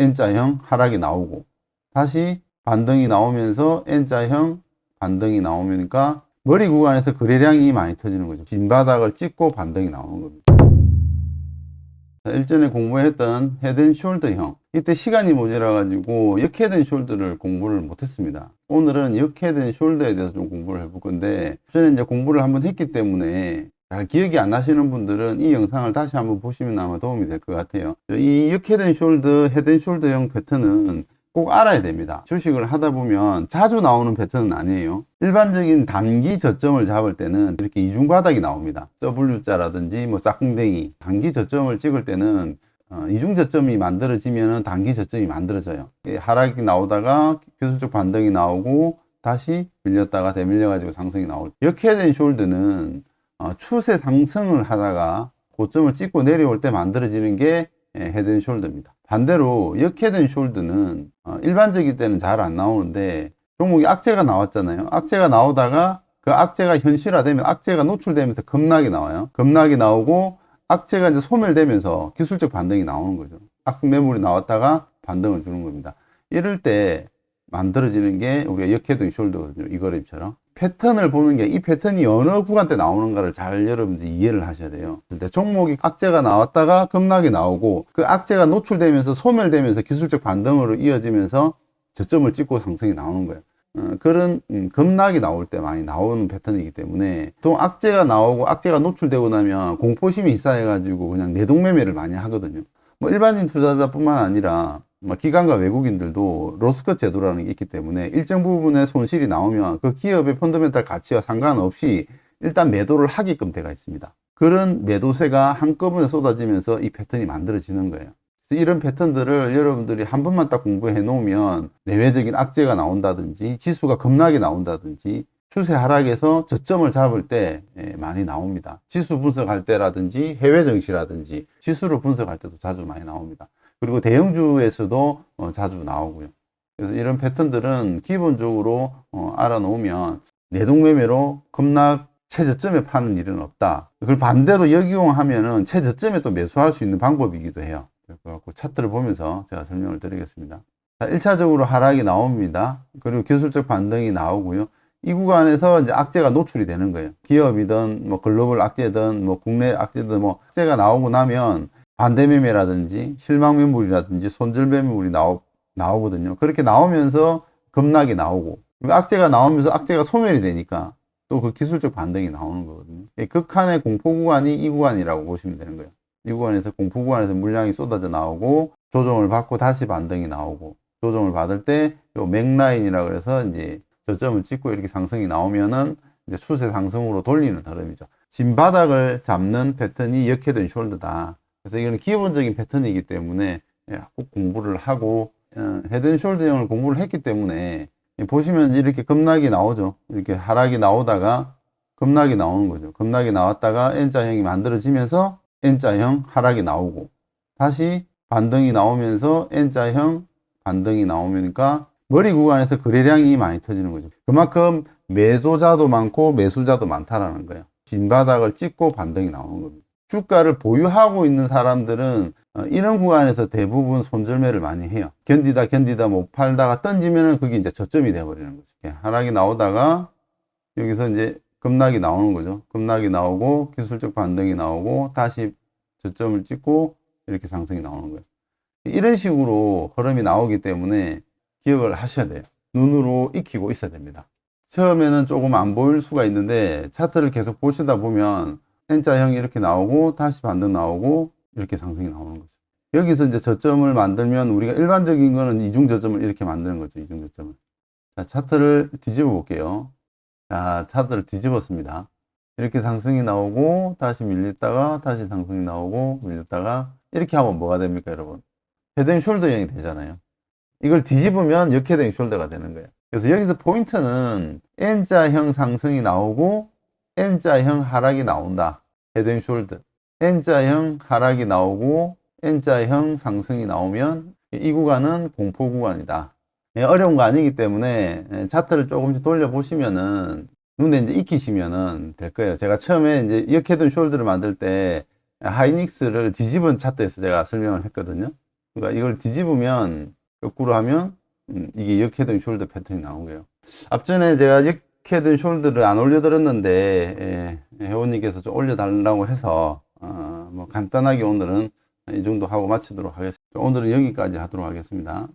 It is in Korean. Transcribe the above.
N자형 하락이 나오고 다시 반등이 나오면서 N자형 반등이 나오니까 머리 구간에서 거래량이 많이 터지는 거죠. 진바닥을 찍고 반등이 나오는 겁니다. 자, 일전에 공부했던 헤드앤숄더형 이때 시간이 모자라 가지고 역헤드앤숄더를 공부를 못했습니다. 오늘은 역헤드앤숄더에 대해서 좀 공부를 해볼 건데 전에 이제 공부를 한번 했기 때문에 잘 기억이 안 나시는 분들은 이 영상을 다시 한번 보시면 아마 도움이 될 것 같아요. 이 역헤드앤숄더, 헤드앤숄더형 패턴은 꼭 알아야 됩니다. 주식을 하다 보면 자주 나오는 패턴은 아니에요. 일반적인 단기 저점을 잡을 때는 이렇게 이중 바닥이 나옵니다. W자라든지 뭐 짝꿍댕이. 단기 저점을 찍을 때는 어, 이중 저점이 만들어지면 단기 저점이 만들어져요. 이 하락이 나오다가 기술적 반등이 나오고 다시 밀렸다가 대밀려 가지고 상승이 나올. 역헤드앤 숄드는 어, 추세 상승을 하다가 고점을 찍고 내려올 때 만들어지는 게 예, 헤드앤숄더입니다. 반대로 역헤드앤숄드는 어, 일반적일 때는 잘 안 나오는데 종목이 악재가 나왔잖아요. 악재가 나오다가 그 악재가 현실화되면 악재가 노출되면서 급락이 나와요. 급락이 나오고 악재가 이제 소멸되면서 기술적 반등이 나오는 거죠. 악성 매물이 나왔다가 반등을 주는 겁니다. 이럴 때 만들어지는 게 우리가 역해도 숄더거든요. 이 그림처럼. 패턴을 보는 게 이 패턴이 어느 구간 때 나오는가를 잘 여러분들 이해를 하셔야 돼요. 근데 종목이 악재가 나왔다가 급락이 나오고 그 악재가 노출되면서 소멸되면서 기술적 반등으로 이어지면서 저점을 찍고 상승이 나오는 거예요. 어, 그런 음, 급락이 나올 때 많이 나오는 패턴이기 때문에 또 악재가 나오고 악재가 노출되고 나면 공포심이 있어해가지고 그냥 내동매매를 많이 하거든요. 뭐 일반인 투자자뿐만 아니라 뭐 기관과 외국인들도 로스컷 제도라는 게 있기 때문에 일정 부분의 손실이 나오면 그 기업의 펀더멘탈 가치와 상관없이 일단 매도를 하게끔 되어 있습니다. 그런 매도세가 한꺼번에 쏟아지면서 이 패턴이 만들어지는 거예요. 이런 패턴들을 여러분들이 한 번만 딱 공부해 놓으면 내외적인 악재가 나온다든지 지수가 급락이 나온다든지 추세 하락에서 저점을 잡을 때 예, 많이 나옵니다. 지수 분석할 때라든지 해외 정시라든지 지수를 분석할 때도 자주 많이 나옵니다. 그리고 대형주에서도 어, 자주 나오고요. 그래서 이런 패턴들은 기본적으로 어, 알아놓으면 내동매매로 급락 최저점에 파는 일은 없다. 그걸 반대로 역이용하면은 최저점에 또 매수할 수 있는 방법이기도 해요. 그래서 차트를 보면서 제가 설명을 드리겠습니다. 자, 1차적으로 하락이 나옵니다. 그리고 기술적 반등이 나오고요. 이 구간에서 이제 악재가 노출이 되는 거예요. 기업이든 뭐 글로벌 악재든 뭐 국내 악재든 뭐 악재가 나오고 나면 반대 매매라든지 실망 매물이라든지 손절 매물이 나오, 나오거든요. 그렇게 나오면서 급락이 나오고 그리고 악재가 나오면서 악재가 소멸이 되니까 또 그 기술적 반등이 나오는 거거든요. 극한의 공포 구간이 이 구간이라고 보시면 되는 거예요. 이 구간에서 공포 구간에서 물량이 쏟아져 나오고 조정을 받고 다시 반등이 나오고 조정을 받을 때 요 맥라인이라 그래서 이제 저점을 찍고 이렇게 상승이 나오면은 이제 추세 상승으로 돌리는 흐름이죠. 진 바닥을 잡는 패턴이 역해된 숄더다. 그래서 이거는 기본적인 패턴이기 때문에 예, 꼭 공부를 하고 어, 헤드앤숄더형을 공부를 했기 때문에 보시면 이렇게 급락이 나오죠. 이렇게 하락이 나오다가 급락이 나오는 거죠. 급락이 나왔다가 N자형이 만들어지면서 N자형 하락이 나오고 다시 반등이 나오면서 N자형 반등이 나오니까 머리 구간에서 거래량이 많이 터지는 거죠. 그만큼 매도자도 많고 매수자도 많다라는 거예요. 진바닥을 찍고 반등이 나오는 겁니다. 주가를 보유하고 있는 사람들은 어, 이런 구간에서 대부분 손절매를 많이 해요. 견디다 견디다 못 팔다가 던지면은 그게 이제 저점이 돼버리는 거죠. 예, 하락이 나오다가 여기서 이제 급락이 나오는 거죠. 급락이 나오고 기술적 반등이 나오고 다시 저점을 찍고 이렇게 상승이 나오는 거예요. 이런 식으로 흐름이 나오기 때문에 기억을 하셔야 돼요. 눈으로 익히고 있어야 됩니다. 처음에는 조금 안 보일 수가 있는데 차트를 계속 보시다 보면 N자형이 이렇게 나오고 다시 반등 나오고 이렇게 상승이 나오는 거죠. 여기서 이제 저점을 만들면 우리가 일반적인 거는 이중 저점을 이렇게 만드는 거죠. 이중 저점을. 자, 차트를 뒤집어 볼게요. 자, 차트를 뒤집었습니다. 이렇게 상승이 나오고 다시 밀렸다가 다시 상승이 나오고 밀렸다가 이렇게 하면 뭐가 됩니까, 여러분? 헤드앤 숄더형이 되잖아요. 이걸 뒤집으면 역헤드앤 숄더가 되는 거예요. 그래서 여기서 포인트는 N자형 상승이 나오고 N자형 하락이 나온다. 헤드앤 숄더. N자형 하락이 나오고 N자형 상승이 나오면 이 구간은 공포 구간이다. 예, 어려운 거 아니기 때문에 예, 차트를 조금씩 돌려보시면은 눈에 이제 익히시면은 될 거예요. 제가 처음에 이제 역헤드 숄더를 만들 때 하이닉스를 뒤집은 차트에서 제가 설명을 했거든요. 그러니까 이걸 뒤집으면 거꾸로 하면 음, 이게 역헤드 숄더 패턴이 거예요. 앞전에 제가 역헤드 숄더를 안 올려드렸는데 예, 회원님께서 좀 올려달라고 해서 어, 뭐 간단하게 오늘은 이 정도 하고 마치도록 하겠습니다. 오늘은 여기까지 하도록 하겠습니다.